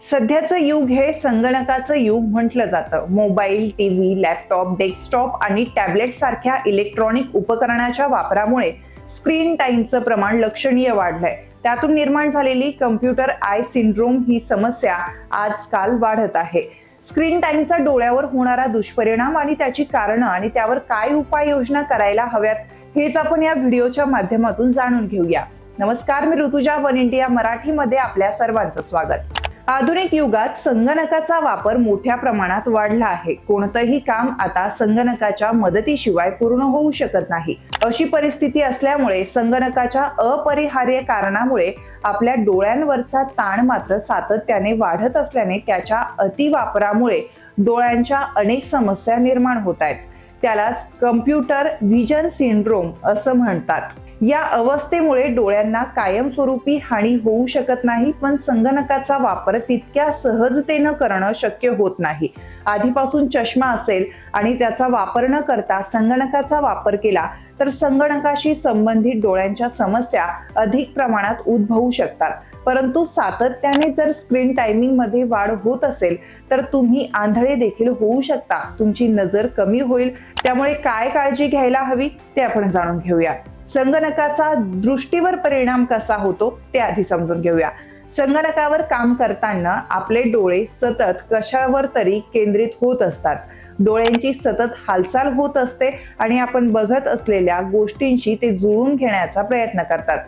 सध्याचं युग हे संगणकाचं युग म्हटलं जातं. Mobile T V laptop desktop आणि टॅबलेट सारख्या इलेक्ट्रॉनिक उपकरणाच्या वापरामुळे स्क्रीन टाईमचं प्रमाण लक्षणीय वाढलंय. त्यातून निर्माण झालेली कम्प्युटर आय सिंड्रोम ही समस्या आजकाल वाढत आहे. स्क्रीन टाईमचा डोळ्यावर होणारा दुष्परिणाम आणि त्याची कारणं आणि त्यावर काय उपाययोजना करायला हव्यात हेच आपण या व्हिडिओच्या माध्यमातून जाणून घेऊया. नमस्कार मी ऋतुजा वन इंडिया मराठीमध्ये आपल्या सर्वांचं स्वागत. आधुनिक युगात संगणकाचा वापर मोठ्या प्रमाणात वाढला आहे. कोणतंही काम आता संगणकाच्या मदतीशिवाय पूर्ण होऊ शकत नाही. अशी परिस्थिती असल्यामुळे संगणकाच्या अपरिहार्य कारणामुळे आपल्या डोळ्यांवरचा ताण मात्र सातत्याने वाढत असल्याने त्याच्या अतिवापरामुळे डोळ्यांच्या अनेक समस्या निर्माण होत आहेत. त्यालाच कम्प्युटर व्हिजन सिंड्रोम असं म्हणतात. या अवस्थेमुळे डोळ्यांना कायमस्वरूपी हानी होऊ शकत नाही पण संगणकाचा वापर तितक्या सहजतेनं करणं शक्य होत नाही. आधीपासून चष्मा असेल आणि त्याचा वापर न करता संगणकाचा वापर केला तर संगणकाशी संबंधित डोळ्यांच्या समस्या अधिक प्रमाणात उद्भवू शकतात. परंतु सातत्याने जर स्क्रीन टायमिंगमध्ये वाढ होत असेल तर तुम्ही आंधळे देखील होऊ शकता. तुमची नजर कमी होईल. त्यामुळे काय काळजी घ्यायला हवी ते आपण जाणून घेऊया. संगणकाचा दृष्टीवर परिणाम कसा होतो ते आधी समजून घेऊया. संगणकावर काम करताना आपले डोळे सतत कशावर तरी केंद्रित होत असतात. डोळ्यांची सतत हालचाल होत असते आणि आपण बघत असलेल्या गोष्टींशी ते जुळून घेण्याचा प्रयत्न करतात.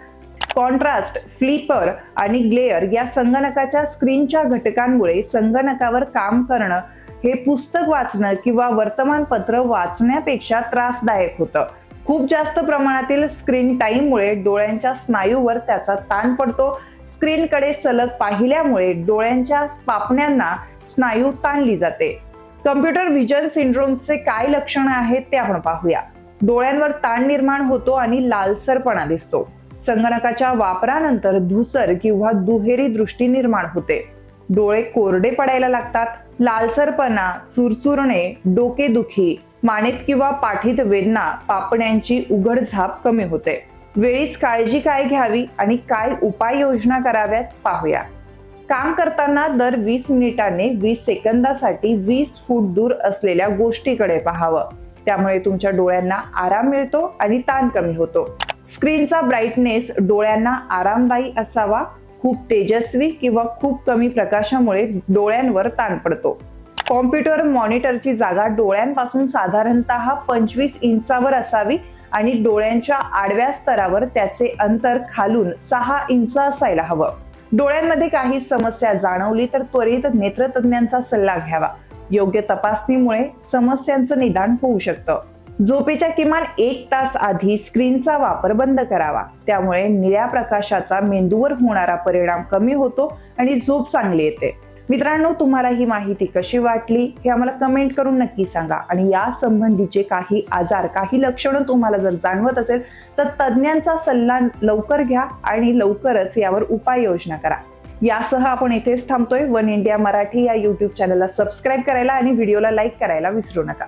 कॉन्ट्रास्ट फ्लिपर आणि ग्लेअर या संगणकाच्या स्क्रीनच्या घटकांमुळे संगणकावर काम करणं हे पुस्तक वाचणं किंवा वर्तमानपत्र वाचण्यापेक्षा त्रासदायक होतं. खूप जास्त प्रमाणातील स्क्रीन टाईममुळे डोळ्यांच्या स्नायूवर त्याचा ताण पडतो. स्क्रीनकडे सलग पाहिल्यामुळे डोळ्यांच्या पापण्यांना स्नायू ताणली जाते. कम्प्युटर व्हिजन सिंड्रोमचे काय लक्षणं आहेत ते आपण पाहूया. डोळ्यांवर ताण निर्माण होतो आणि लालसरपणा दिसतो. संगणकाच्या वापरानंतर धुसर किंवा दुहेरी दृष्टी निर्माण होते. डोळे कोरडे पडायला लागतात लालसरपणा चुरचुरणे डोकेदुखी मानेत किंवा पाठीत वेदना पापण्यांची उघडझाप कमी होते. वेळीच काळजी काय घ्यावी आणि काय उपाययोजना कराव्यात पाहूया. काम करताना दर वीस मिनिटांनी वीस सेकंदासाठी वीस फूट दूर असलेल्या गोष्टीकडे पाहावं. त्यामुळे तुमच्या डोळ्यांना आराम मिळतो आणि ताण कमी होतो. स्क्रीनचा ब्राईटनेस डोळ्यांना आरामदायी असावा. खूप तेजस्वी किंवा खूप कमी प्रकाशामुळे डोळ्यांवर ताण पडतो. कॉम्प्युटर मॉनिटरची जागा डोळ्यांपासून साधारणतः पंचवीस इंचावर असावी आणि डोळ्यांच्या आडव्या स्तरावर त्याचे अंतर खालून सहा इंच असायला हवं. डोळ्यांमध्ये काही समस्या जाणवली तर त्वरित नेत्रतज्ञांचा सल्ला घ्यावा. योग्य तपासणीमुळे समस्यांचं निदान होऊ शकतं. झोपेच्या किमान एक तास आधी स्क्रीनचा वापर बंद करावा. त्यामुळे निळ्या प्रकाशाचा मेंदूवर होणारा परिणाम कमी होतो आणि झोप चांगली येते. मित्रांनो तुम्हाला ही माहिती कशी वाटली हे आम्हाला कमेंट करून नक्की सांगा. आणि या संबंधीचे काही आजार काही लक्षणं तुम्हाला जर जाणवत असेल तर तज्ज्ञांचा सल्ला लवकर घ्या आणि लवकरच यावर उपाययोजना करा. यासह आपण इथेच थांबतोय. वन इंडिया मराठी या युट्यूब चॅनलला सबस्क्राईब करायला आणि व्हिडिओला लाईक करायला विसरू नका.